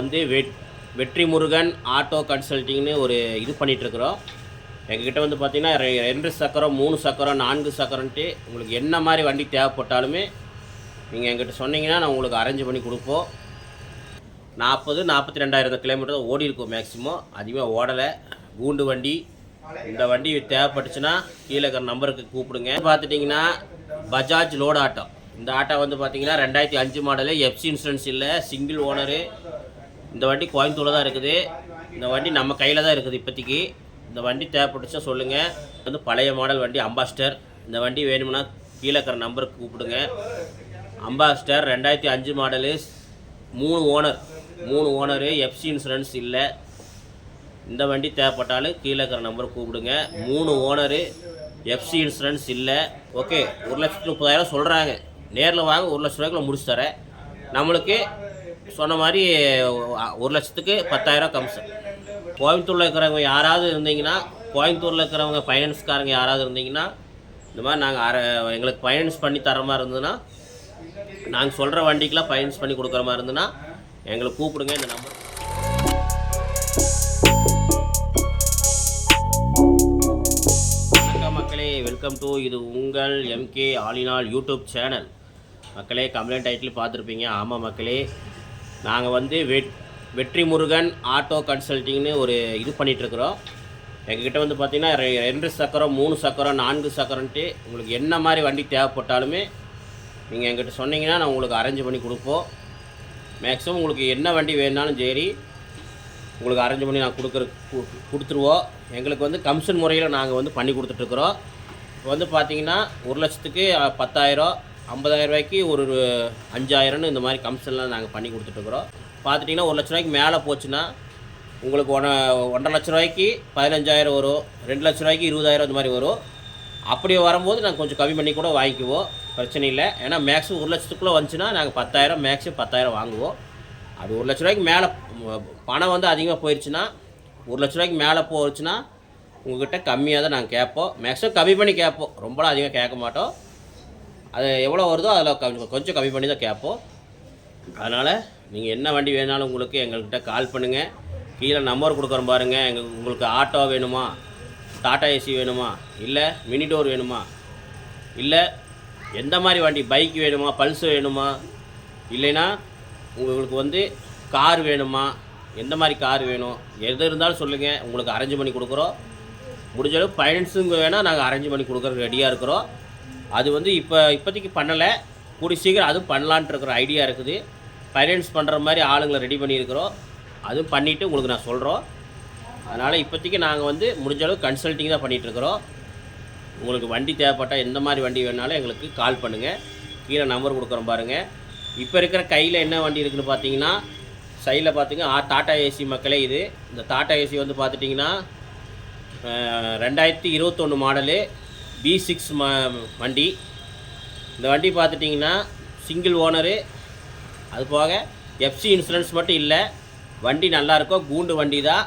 வந்து வெட் வெற்றி முருகன் ஆட்டோ கன்சல்ட்டிங்னு ஒரு இது பண்ணிகிட்ருக்குறோம் எங்ககிட்ட வந்து பார்த்தீங்கன்னா ரெ- ரெண்டு சக்கரம் மூணு சக்கரம் நான்கு சக்கரன்ட்டு உங்களுக்கு என்ன மாதிரி வண்டி தேவைப்பட்டாலுமே நீங்கள் எங்கிட்ட சொன்னீங்கன்னா நான் உங்களுக்கு அரேஞ்ச் பண்ணி கொடுப்போம். நாற்பது நாற்பத்தி ரெண்டாயிரம் கிலோமீட்டர் ஓடி இருக்கும் மேக்ஸிமம் அதிகமாக ஓடலை. கூண்டு வண்டி. இந்த வண்டி தேவைப்பட்டுச்சுன்னா கீழே இருக்கிற நம்பருக்கு கூப்பிடுங்க. பார்த்துட்டிங்கன்னா பஜாஜ் லோடு ஆட்டோ. இந்த ஆட்டோ வந்து பார்த்தீங்கன்னா ரெண்டாயிரத்தி அஞ்சு மாடலு. எஃப்சி இன்சூரன்ஸ் இல்லை. சிங்கிள் ஓனரு இந்த வண்டி கோயம்புத்தூரில் தான் இருக்குது. இந்த வண்டி நம்ம கையில் தான் இருக்குது இப்போதைக்கு. இந்த வண்டி தேவைப்பட்டுச்சா சொல்லுங்கள் வந்து பழைய மாடல் வண்டி அம்பாஸ்டர் இந்த வண்டி வேணும்னா கீழே இருக்கிற நம்பருக்கு கூப்பிடுங்க. அம்பாஸ்டர் ரெண்டாயிரத்தி அஞ்சு மாடலு மூணு ஓனர் மூணு ஓனரு எஃப்சி இன்சூரன்ஸ் இல்லை. இந்த வண்டி தேவைப்பட்டாலும் கீழே இருக்கிற நம்பருக்கு கூப்பிடுங்க. மூணு ஓனரு எஃப்சி இன்சூரன்ஸ் இல்லை. ஓகே ஒரு லட்சத்து முப்பதாயிரம் சொல்கிறாங்க நேரில் வாங்க ஒரு லட்ச ரூபாய்க்குள்ள முடிச்சு தரேன். நம்மளுக்கு சொன்ன மாதிரி ஒரு லட்சத்துக்கு பத்தாயிரம் கமிஷன் கோயம்புத்தூரில் இருக்கிறவங்க யாராவது இருந்தீங்கன்னா கோயம்புத்தூரில் இருக்கிறவங்க ஃபைனான்ஸ்காரங்க யாராவது இருந்தீங்கன்னா இந்த மாதிரி நாங்கள் அர எங்களுக்கு ஃபைனான்ஸ் பண்ணி தர மாதிரி இருந்ததுன்னா நாங்கள் சொல்கிற வண்டிக்கெலாம் ஃபைனான்ஸ் பண்ணி கொடுக்குற மாதிரி இருந்ததுன்னா எங்களை கூப்பிடுங்க இந்த நம்பர் வணக்கம் மக்களே. வெல்கம் டு இது உங்கள் எம்கே ஆலினால் யூடியூப் சேனல். மக்களே கம்ப்ளைண்ட் டைட்டில் பார்த்துருப்பீங்க. ஆமாம் மக்களே. நாங்கள் வந்து வெட் வெற்றி முருகன் ஆட்டோ கன்சல்ட்டிங்னு ஒரு இது பண்ணிகிட்ருக்குறோம் எங்ககிட்ட வந்து பார்த்தீங்கன்னா ரெ- ரெண்டு சக்கரம் மூணு சக்கரம் நான்கு சக்கரன்ட்டு உங்களுக்கு என்ன மாதிரி வண்டி தேவைப்பட்டாலுமே நீங்கள் எங்கிட்ட சொன்னீங்கன்னா நான் உங்களுக்கு அரேஞ்ச் பண்ணி கொடுப்போம். மேக்ஸிமம் உங்களுக்கு என்ன வண்டி வேணுனாலும் சரி உங்களுக்கு அரேஞ்ச் பண்ணி நான் கொடுக்குற கு- கொடுத்துருவோம். எங்களுக்கு வந்து கமிஷன் முறையில் நாங்கள் வந்து பண்ணி கொடுத்துட்ருக்குறோம் இப்போ வந்து பார்த்தீங்கன்னா ஒரு லட்சத்துக்கு பத்தாயிரம் ஐம்பதாயிரம் ரூபாய்க்கு ஒரு அஞ்சாயிரம்னு இந்த மாதிரி கமிஷன்லாம் நாங்கள் பண்ணி கொடுத்துட்ருக்குறோம் பார்த்துட்டிங்கன்னா ஒரு லட்ச ரூபாய்க்கு மேலே போச்சுன்னா உங்களுக்கு ஒன ஒன்றரை லட்ச ரூபாய்க்கு பதினஞ்சாயிரம் வரும் ரெண்டு லட்ச ரூபாய்க்கு இருபதாயிரம் இந்த மாதிரி வரும். அப்படி வரும்போது நாங்கள் கொஞ்சம் கம்மி பண்ணி கூட வாங்கிக்குவோம் பிரச்சனை இல்லை. ஏன்னா மேக்ஸிமம் ஒரு லட்சத்துக்குள்ளே வந்துச்சுன்னா நாங்கள் பத்தாயிரம் மேக்ஸிமம் பத்தாயிரம் வாங்குவோம். அது ஒரு லட்ச ரூபாய்க்கு மேலே பணம் வந்து அதிகமாக போயிடுச்சுன்னா ஒரு லட்ச ரூபாய்க்கு மேலே போச்சுன்னா உங்கள்கிட்ட கம்மியாக தான் நாங்கள் கேட்போம். மேக்ஸிமம் கம்மி பண்ணி கேட்போம். ரொம்பலாம் அதிகமாக கேட்க மாட்டோம். அது எவ்வளோ வருதோ அதில் கொஞ்சம் கொஞ்சம் கம்மி பண்ணி தான் கேட்போம். அதனால் நீங்கள் என்ன வண்டி வேணாலும் உங்களுக்கு எங்கள்கிட்ட கால் பண்ணுங்கள் கீழே நம்பர் கொடுக்குறோம் பாருங்கள் எங்கள் உங்களுக்கு ஆட்டோ வேணுமா? டாட்டா ஏசி வேணுமா? இல்லை மினி டோர் வேணுமா? இல்லை எந்த மாதிரி வண்டி? பைக் வேணுமா? பல்ஸ் வேணுமா? இல்லைன்னா உங்களுக்கு வந்து கார் வேணுமா? எந்த மாதிரி கார் வேணும்? எது இருந்தாலும் சொல்லுங்கள் உங்களுக்கு அரேஞ்ச் பண்ணி கொடுக்குறோம். முடிஞ்சளவு ஃபைனான்ஸுங்க வேணால் நாங்கள் அரேஞ்ச் பண்ணி கொடுக்குறதுக்கு ரெடியாக இருக்கிறோம். அது வந்து இப்போ இப்போதைக்கு பண்ணலை. கூடி சீக்கிரம் அதுவும் பண்ணலான்ட்டு இருக்கிற ஐடியா இருக்குது. ஃபைனான்ஸ் பண்ணுற மாதிரி ஆளுங்களை ரெடி பண்ணியிருக்கிறோம். அதுவும் பண்ணிவிட்டு உங்களுக்கு நான் சொல்கிறோம் அதனால் இப்போதைக்கு நாங்கள் வந்து முடிஞ்ச அளவுக்கு கன்சல்ட்டிங் தான் பண்ணிகிட்ருக்குறோம் உங்களுக்கு வண்டி தேவைப்பட்டால் எந்த மாதிரி வண்டி வேணாலும் எங்களுக்கு கால் பண்ணுங்கள் கீழே நம்பர் கொடுக்குறோம் பாருங்கள் இப்போ இருக்கிற கையில் என்ன வண்டி இருக்குதுன்னு பார்த்தீங்கன்னா சைடில் பார்த்தீங்க ஆ டாட்டா ஏசி மக்களே இது. இந்த டாட்டா ஏசி வந்து பார்த்துட்டிங்கன்னா ரெண்டாயிரத்தி இருபத்தொன்று மாடலு பி சிக்ஸ் ம வண்டி. இந்த வண்டி பார்த்துட்டிங்கன்னா சிங்கிள் ஓனரு அது போக எஃப்சி இன்சூரன்ஸ் மட்டும் இல்லை. வண்டி நல்லா இருக்கும் கூண்டு வண்டி தான்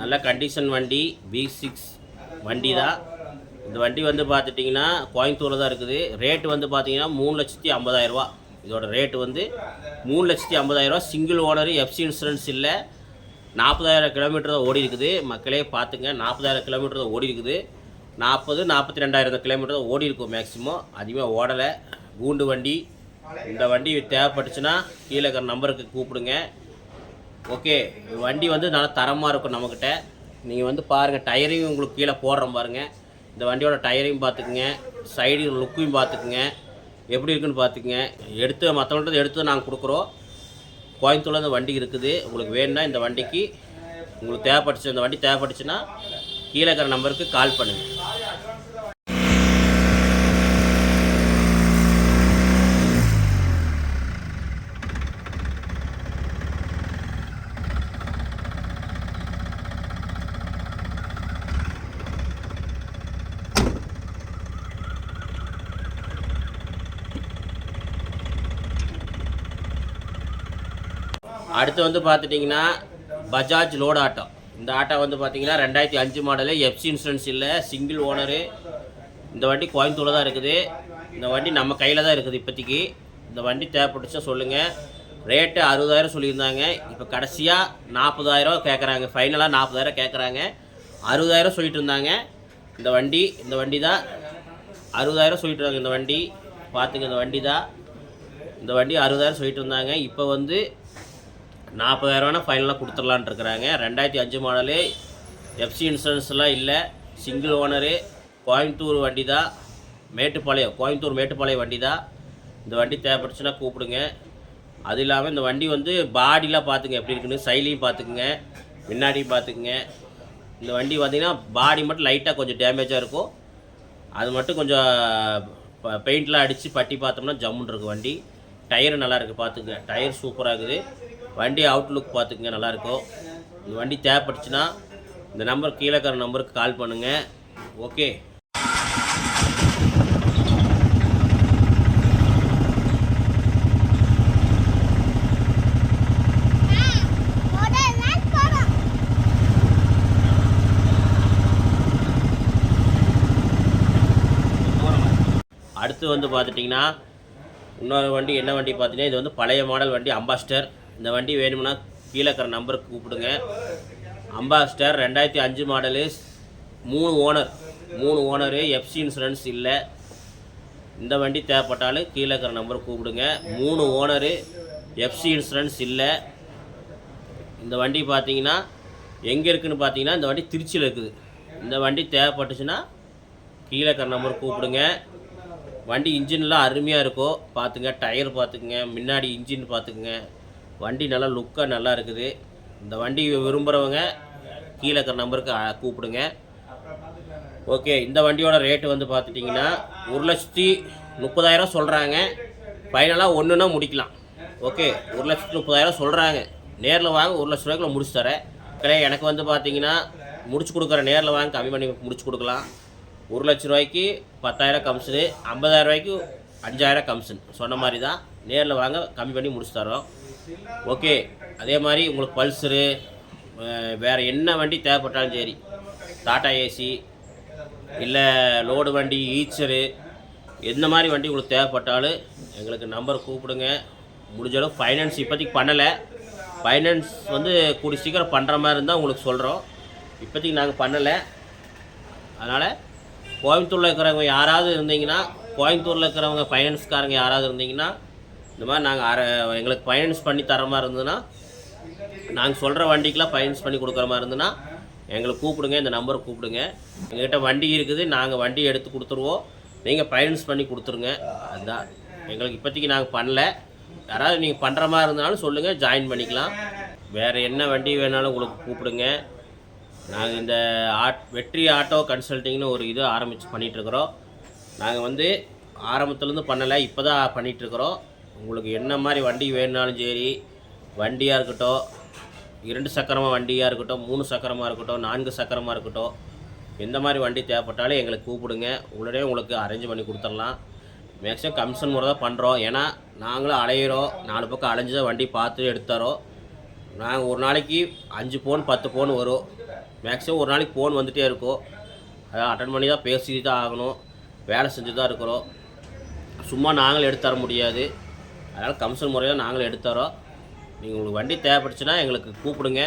நல்ல கண்டிஷன் வண்டி பி சிக்ஸ் வண்டி தான் இந்த வண்டி வந்து பார்த்துட்டிங்கன்னா கோயம்புத்தூரில் தான் இருக்குது. ரேட்டு வந்து பார்த்தீங்கன்னா மூணு லட்சத்தி ஐம்பதாயிரரூவா. இதோட ரேட்டு வந்து மூணு லட்சத்தி ஐம்பதாயிரரூவா. சிங்கிள் ஓனரு எஃப்சி இன்சூரன்ஸ் இல்லை. நாற்பதாயிரம் கிலோமீட்டர் தான் ஓடி இருக்குது மக்களே பார்த்துங்க. நாற்பதாயிரம் கிலோமீட்டர் தான் ஓடி இருக்குது நாற்பது நாற்பத்தி ரெண்டாயிரம் கிலோமீட்டர் தான் ஓடி இருக்கும் மேக்ஸிமம் அதிகமாக ஓடலை. கூண்டு வண்டி. இந்த வண்டி தேவைப்பட்டுச்சுன்னா கீழே இருக்கிற நம்பருக்கு கூப்பிடுங்க. ஓகே வண்டி வந்து நல்லா தரமாக இருக்கும் நம்மக்கிட்ட நீங்கள் வந்து பாருங்கள் டயரையும் உங்களுக்கு கீழே போடுறோம் பாருங்கள் இந்த வண்டியோட டயரையும் பார்த்துக்குங்க. சைடு லுக்கையும் பார்த்துக்குங்க. எப்படி இருக்குன்னு பார்த்துக்குங்க. எடுத்து மற்றவங்கள்ட்ட எடுத்து நாங்கள் கொடுக்குறோம். கோயம்புத்தூரில் இந்த வண்டி இருக்குது. உங்களுக்கு வேணும்னா இந்த வண்டிக்கு. உங்களுக்கு தேவைப்பட்டுச்சு இந்த வண்டி தேவைப்பட்டுச்சுன்னா கீழே இருக்கிற நம்பருக்கு கால் பண்ணுங்கள் அடுத்து வந்து பார்த்துட்டிங்கன்னா பஜாஜ் லோடு ஆட்டோ. இந்த ஆட்டோ வந்து பார்த்தீங்கன்னா ரெண்டாயிரத்தி அஞ்சு மாடலு எஃப்சி இன்சூரன்ஸ் இல்லை சிங்கிள் ஓனரு இந்த வண்டி கோயம்புத்தூரில் தான் இருக்குது. இந்த வண்டி நம்ம கையில் தான் இருக்குது இப்போதைக்கு. இந்த வண்டி தேவைப்பட்டுச்சா சொல்லுங்கள் ரேட்டு அறுபதாயிரம் சொல்லியிருந்தாங்க. இப்போ கடைசியாக நாற்பதாயிரம் கேட்குறாங்க ஃபைனலாக நாற்பதாயிரம் கேட்குறாங்க அறுபதாயிரம் சொல்லிட்டு இருந்தாங்க. இந்த வண்டி இந்த வண்டி தான். அறுபதாயிரம் சொல்லிட்டு இருந்தாங்க இந்த வண்டி. பார்த்துங்க இந்த வண்டி தான். இந்த வண்டி அறுபதாயிரம் சொல்லிட்டு இருந்தாங்க. இப்போ வந்து நாற்பதாயிரம்னா ஃபைனலாக கொடுத்துடலான் இருக்கிறாங்க. ரெண்டாயிரத்தி அஞ்சு மாடலு எஃப்சி இன்சூரன்ஸ்லாம் இல்லை. சிங்கிள் ஓனரு கோயம்புத்தூர் வண்டி தான் மேட்டுப்பாளையம் கோயம்புத்தூர் மேட்டுப்பாளையம் வண்டி தான் இந்த வண்டி தேவைப்பட்டுச்சுன்னா கூப்பிடுங்க. அது இல்லாமல் இந்த வண்டி வந்து பாடிலாம் பார்த்துங்க எப்படி இருக்குன்னு சைலையும் பார்த்துக்குங்க முன்னாடியும் பார்த்துக்குங்க இந்த வண்டி பார்த்திங்கன்னா பாடி மட்டும் லைட்டாக கொஞ்சம் டேமேஜாக இருக்கும். அது மட்டும் கொஞ்சம் பெயிண்ட்லாம் அடித்து பட்டி பார்த்தோம்னா ஜம்முன்னு இருக்குது வண்டி. டயர் நல்லா இருக்குது பார்த்துங்க டயர் சூப்பராக இருக்குது. வண்டி அவுட்லுக் பார்த்துக்குங்க நல்லாயிருக்கும். இந்த வண்டி தேவைப்பட்டுச்சுன்னா இந்த நம்பர் கீழே இருக்கிற நம்பருக்கு கால் பண்ணுங்கள் ஓகே அடுத்து வந்து பார்த்துட்டிங்கன்னா இன்னொரு வண்டி என்ன வண்டி பார்த்தீங்கன்னா இது வந்து பழைய மாடல் வண்டி அம்பாஸ்டர் இந்த வண்டி வேணும்னா கீழே இருக்கிற நம்பருக்கு கூப்பிடுங்க. அம்பாஸ்டர் ரெண்டாயிரத்தி அஞ்சு மாடலு மூணு ஓனர். மூணு ஓனரு எஃப்சி இன்சூரன்ஸ் இல்லை. இந்த வண்டி தேவைப்பட்டாலும் கீழே இருக்கிற நம்பருக்கு கூப்பிடுங்க. மூணு ஓனரு எஃப்சி இன்சூரன்ஸ் இல்லை. இந்த வண்டி பார்த்தீங்கன்னா எங்கே இருக்குதுன்னு பார்த்தீங்கன்னா இந்த வண்டி திருச்சியில் இருக்குது. இந்த வண்டி தேவைப்பட்டுச்சுன்னா கீழே இருக்கிற நம்பருக்கு கூப்பிடுங்க. வண்டி இன்ஜின்லாம் அருமையாக இருக்கும் பார்த்துங்க டயர் பார்த்துக்குங்க முன்னாடி இன்ஜின் பார்த்துக்குங்க வண்டி நல்லா லுக்காக நல்லா இருக்குது. இந்த வண்டி விரும்புகிறவங்க கீழே இருக்கிற நம்பருக்கு கூப்பிடுங்க. ஓகே இந்த வண்டியோட ரேட்டு வந்து பார்த்துட்டிங்கன்னா ஒரு லட்சத்தி முப்பதாயிரம் சொல்கிறாங்க ஃபைனலாக ஒன்றுனா முடிக்கலாம். ஓகே ஒரு லட்சத்தி முப்பதாயிரம் சொல்கிறாங்க நேரில் வாங்க ஒரு லட்ச ரூபாய்க்குள்ள முடிச்சு தரேன். கிடையாது எனக்கு வந்து பார்த்தீங்கன்னா முடிச்சு கொடுக்குற நேரில் வாங்க கம்மி பண்ணி முடிச்சு கொடுக்கலாம். ஒரு லட்ச ரூபாய்க்கு பத்தாயிரம் கமிஷனு ஐம்பதாயிரம் ரூபாய்க்கு அஞ்சாயிரம் கமிஷன் சொன்ன மாதிரி தான் நேரில் வாங்க கம்மி பண்ணி முடிச்சு தரோம் ஓகே அதே மாதிரி உங்களுக்கு பல்சரு வேறு என்ன வண்டி தேவைப்பட்டாலும் சரி. டாட்டா ஏசி இல்லை லோடு வண்டி ஈச்சரு எந்த மாதிரி வண்டி உங்களுக்கு தேவைப்பட்டாலும் எங்களுக்கு நம்பர் கூப்பிடுங்க. முடிஞ்சளவு ஃபைனான்ஸ் இப்போதைக்கு பண்ணலை. ஃபைனான்ஸ் வந்து கூடி சீக்கிரம் பண்ணுற மாதிரி இருந்தால் உங்களுக்கு சொல்கிறோம் இப்போதைக்கு நாங்கள் பண்ணலை. அதனால் கோயம்புத்தூரில் இருக்கிறவங்க யாராவது இருந்தீங்கன்னா கோயம்புத்தூரில் இருக்கிறவங்க ஃபைனான்ஸ்காரங்க யாராவது இருந்தீங்கன்னா இந்த மாதிரி நாங்கள் அரை எங்களுக்கு ஃபைனான்ஸ் பண்ணி தர மாதிரி இருந்ததுன்னா நாங்கள் சொல்கிற வண்டிக்கெலாம் ஃபைனான்ஸ் பண்ணி கொடுக்குற மாதிரி இருந்ததுன்னா எங்களை கூப்பிடுங்க இந்த நம்பரை கூப்பிடுங்க. எங்ககிட்ட வண்டி இருக்குது நாங்கள் வண்டி எடுத்து கொடுத்துருவோம். நீங்கள் ஃபைனான்ஸ் பண்ணி கொடுத்துருங்க. அதுதான். எங்களுக்கு இப்போதைக்கு நாங்கள் பண்ணல. யாராவது நீங்கள் பண்ணுற மாதிரி இருந்தாலும் சொல்லுங்கள் ஜாயின் பண்ணிக்கலாம். வேறு என்ன வண்டி வேணாலும் உங்களுக்கு கூப்பிடுங்க. நாங்கள் இந்த ஆட் வெற்றி ஆட்டோ கன்சல்ட்டிங்னு ஒரு இது ஆரம்பித்து பண்ணிகிட்ருக்குறோம் நாங்கள் வந்து ஆரம்பத்துலேருந்து பண்ணலை இப்போ தான் பண்ணிகிட்ருக்குறோம் உங்களுக்கு என்ன மாதிரி வண்டி வேணுனாலும் சரி வண்டியாக இருக்கட்டும் இரண்டு சக்கரமாக வண்டியாக இருக்கட்டும் மூணு சக்கரமாக இருக்கட்டும் நான்கு சக்கரமாக இருக்கட்டும் எந்த மாதிரி வண்டி தேவைப்பட்டாலும் எங்களை கூப்பிடுங்க. உடனே உங்களுக்கு அரேஞ்ச் பண்ணி கொடுத்துடலாம். மேக்ஸிமம் கமிஷன் முறை தான் பண்ணுறோம் ஏன்னா நாங்களும் அலையிறோம். நாலு பக்கம் அலைஞ்சு தான் வண்டி பார்த்து எடுத்துறோம். நாங்கள் ஒரு நாளைக்கு அஞ்சு ஃபோன் பத்து ஃபோன் வரும். மேக்ஸிமம் ஒரு நாளைக்கு ஃபோன் வந்துகிட்டே இருக்கும். அதை அட்டன் பண்ணி தான் பேசி தான் ஆகணும். வேலை செஞ்சு தான் இருக்கிறோம். சும்மா நாங்களும் எடுத்து தர முடியாது. அதனால் கமிஷன் முறையில் நாங்களும் எடுத்து தரோம். நீங்கள் உங்களுக்கு வண்டி தேவைப்பட்டுச்சுன்னா எங்களுக்கு கூப்பிடுங்க.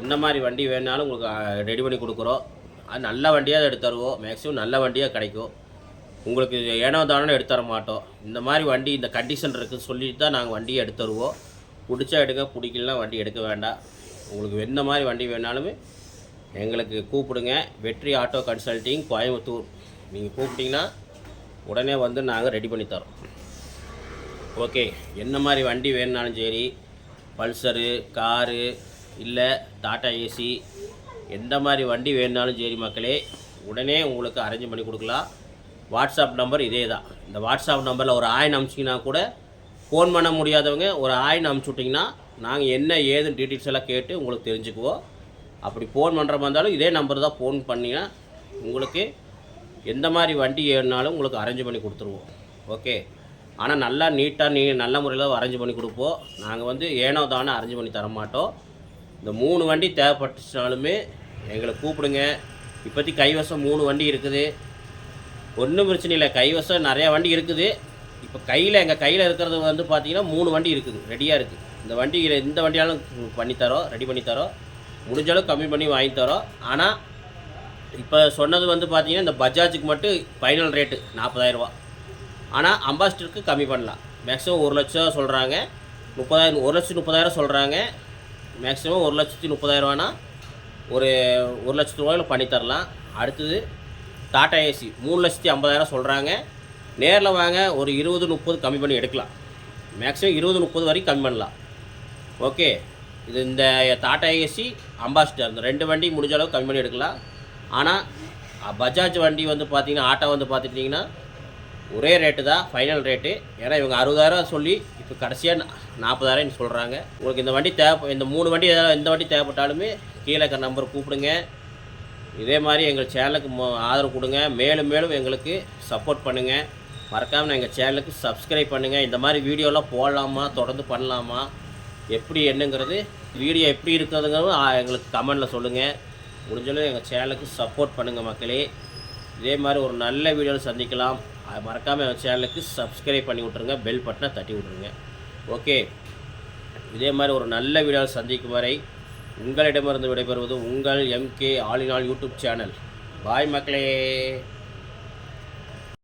என்ன மாதிரி வண்டி வேணாலும் உங்களுக்கு ரெடி பண்ணி கொடுக்குறோம். அது நல்ல வண்டியாக எடுத்து தருவோம். மேக்ஸிமம் நல்ல வண்டியாக கிடைக்கும். உங்களுக்கு ஏனோ தானோ எடுத்து தர மாட்டோம். இந்த மாதிரி வண்டி இந்த கண்டிஷன் இருக்குன்னு சொல்லிட்டு தான் நாங்கள் வண்டியை எடுத்து தருவோம். பிடிச்சா எடுக்க பிடிக்கலனா வண்டி எடுக்க வேண்டாம். உங்களுக்கு எந்த மாதிரி வண்டி வேணாலுமே எங்களுக்கு கூப்பிடுங்க. வெற்றி ஆட்டோ கன்சல்ட்டிங் கோயம்புத்தூர். நீங்கள் கூப்பிட்டிங்கன்னா உடனே வந்து நாங்கள் ரெடி பண்ணி தரோம். ஓகே என்ன மாதிரி வண்டி வேணுனாலும் சரி பல்சரு காரு இல்லை டாட்டா ஏசி எந்த மாதிரி வண்டி வேணுனாலும் சரி மக்களே உடனே உங்களுக்கு அரேஞ்ச் பண்ணி கொடுக்கலாம். வாட்ஸ்அப் நம்பர் இதே தான் இந்த வாட்ஸ்அப் நம்பரில் ஒரு ஆயின் அனுப்பிச்சிங்கன்னா கூட ஃபோன் பண்ண முடியாதவங்க ஒரு ஆயின் அமுச்சு விட்டிங்கன்னா நாங்கள் என்ன ஏதுன்னு டீட்டெயில்ஸ் எல்லாம் கேட்டு உங்களுக்கு தெரிஞ்சுக்குவோம். அப்படி ஃபோன் பண்ணுற மாதிரி இருந்தாலும் இதே நம்பர் தான் ஃபோன் பண்ணிங்கன்னா உங்களுக்கு எந்த மாதிரி வண்டி ஏறினாலும் உங்களுக்கு அரேஞ்ச் பண்ணி கொடுத்துருவோம். ஓகே? ஆனால் நல்லா நீட்டாக நீ நல்ல முறையில் அரேஞ்ச் பண்ணி கொடுப்போம் நாங்கள் வந்து ஏனோ தானே அரேஞ்ச் பண்ணி தர மாட்டோம். இந்த மூணு வண்டி தேவைப்பட்டுச்சுனாலுமே எங்களை கூப்பிடுங்க. இப்போதைக்கு கைவசம் மூணு வண்டி இருக்குது. ஒன்றும் பிரச்சனை இல்லை. கைவசம் நிறையா வண்டி இருக்குது. இப்போ கையில் எங்கள் கையில் இருக்கிறது வந்து பார்த்திங்கன்னா மூணு வண்டி இருக்குது. ரெடியாக இருக்குது இந்த வண்டி இந்த வண்டியாலும் பண்ணித்தரோம் ரெடி பண்ணித்தரோம் முடிஞ்ச அளவுக்கு கம்மி பண்ணி வாங்கி தரோம். ஆனால் இப்போ சொன்னது வந்து பார்த்திங்கன்னா இந்த பஜாஜுக்கு மட்டும் ஃபைனல் ரேட்டு நாற்பதாயிரரூபா ஆனால் அம்பாஸ்டருக்கு கம்மி பண்ணலாம். மேக்ஸிமம் ஒரு லட்சம் சொல்கிறாங்க முப்பதாயிரம் ஒரு லட்சத்து முப்பதாயிரம் சொல்கிறாங்க மேக்ஸிமம் ஒரு லட்சத்தி முப்பதாயிரரூவானா ஒரு ஒரு லட்சத்து ரூபாயில் பண்ணித்தரலாம் அடுத்தது டாட்டா ஏசி மூணு லட்சத்தி ஐம்பதாயிரம் சொல்கிறாங்க நேரில் வாங்க ஒரு இருபது முப்பது கம்மி பண்ணி எடுக்கலாம். மேக்ஸிமம் இருபது முப்பது வரைக்கும் கம்மி பண்ணலாம். ஓகே இது இந்த டாட்டா ஏசி அம்பாஸ்டர் இந்த ரெண்டு வண்டி முடிஞ்ச அளவுக்கு கம்மி பண்ணி எடுக்கலாம். ஆனால் பஜாஜ் வண்டி வந்து பார்த்தீங்கன்னா ஆட்டோ வந்து பார்த்துட்டிங்கன்னா ஒரே ரேட்டு தான் ஃபைனல் ரேட்டு ஏன்னா இவங்க அறுபதாயிரம் சொல்லி இப்போ கடைசியாக நாற்பதாயிரம் சொல்கிறாங்க உங்களுக்கு இந்த வண்டி தேவை இந்த மூணு வண்டி ஏதாவது எந்த வண்டி தேவைப்பட்டாலுமே கீழே இருக்கிற நம்பர் கூப்பிடுங்க. இதே மாதிரி எங்கள் சேனலுக்கு மொ- ஆதரவு கொடுங்க. மேலும் மேலும் எங்களுக்கு சப்போர்ட் பண்ணுங்கள் மறக்காமல் எங்கள் சேனலுக்கு சப்ஸ்கிரைப் பண்ணுங்கள் இந்த மாதிரி வீடியோலாம் போடலாமா தொடர்ந்து பண்ணலாமா எப்படி என்னங்கிறது வீடியோ எப்படி இருக்கிறதுங்கிறது எங்களுக்கு கமெண்டில் சொல்லுங்கள் முடிஞ்சளவு எங்கள் சேனலுக்கு சப்போர்ட் பண்ணுங்கள் மக்களே. இதே மாதிரி ஒரு நல்ல வீடியோவில் சந்திக்கலாம். அது மறக்காமல் சேனலுக்கு சப்ஸ்கிரைப் பண்ணி விட்ருங்க பெல் பட்டனை தட்டி விட்ருங்க ஓகே இதே மாதிரி ஒரு நல்ல வீடியோ சந்திக்கும் வரை உங்களிடமிருந்து விடைபெறுவது உங்கள் எம்கே ஆலினால் யூடியூப் சேனல் பாய் மக்களே.